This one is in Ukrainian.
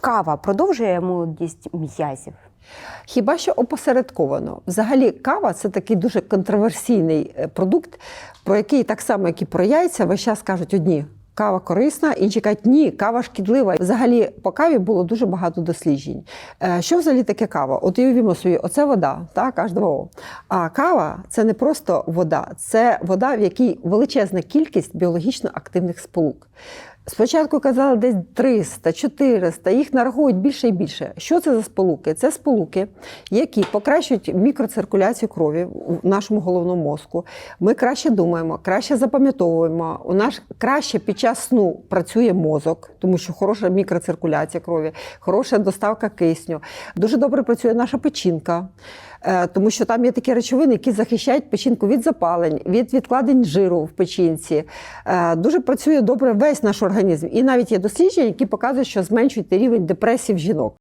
Кава продовжує молодість м'язів. Хіба що опосередковано. Взагалі, кава це такий дуже контроверсійний е, продукт, про який так само, як і про яйця, весь час кажуть одні. Кава корисна, інші кажуть, ні, кава шкідлива. Взагалі по каві було дуже багато досліджень. Е, Що взагалі таке кава? От уявімо собі, оце вода, так, H2O. А кава це не просто вода, це вода, в якій величезна кількість біологічно активних сполук. Спочатку казали десь 300, 400, їх нараховують більше і більше. Що це за сполуки? Це сполуки, які покращують мікроциркуляцію крові в нашому головному мозку. Ми краще думаємо, краще запам'ятовуємо. У нас краще під час сну працює мозок, тому що хороша мікроциркуляція крові, хороша доставка кисню. Дуже добре працює наша печінка. Е, Тому що там є такі речовини, які захищають печінку від запалень, від відкладень жиру в печінці. Е, Дуже працює добре весь наш організм. І навіть є дослідження, які показують, що зменшують рівень депресії в жінок.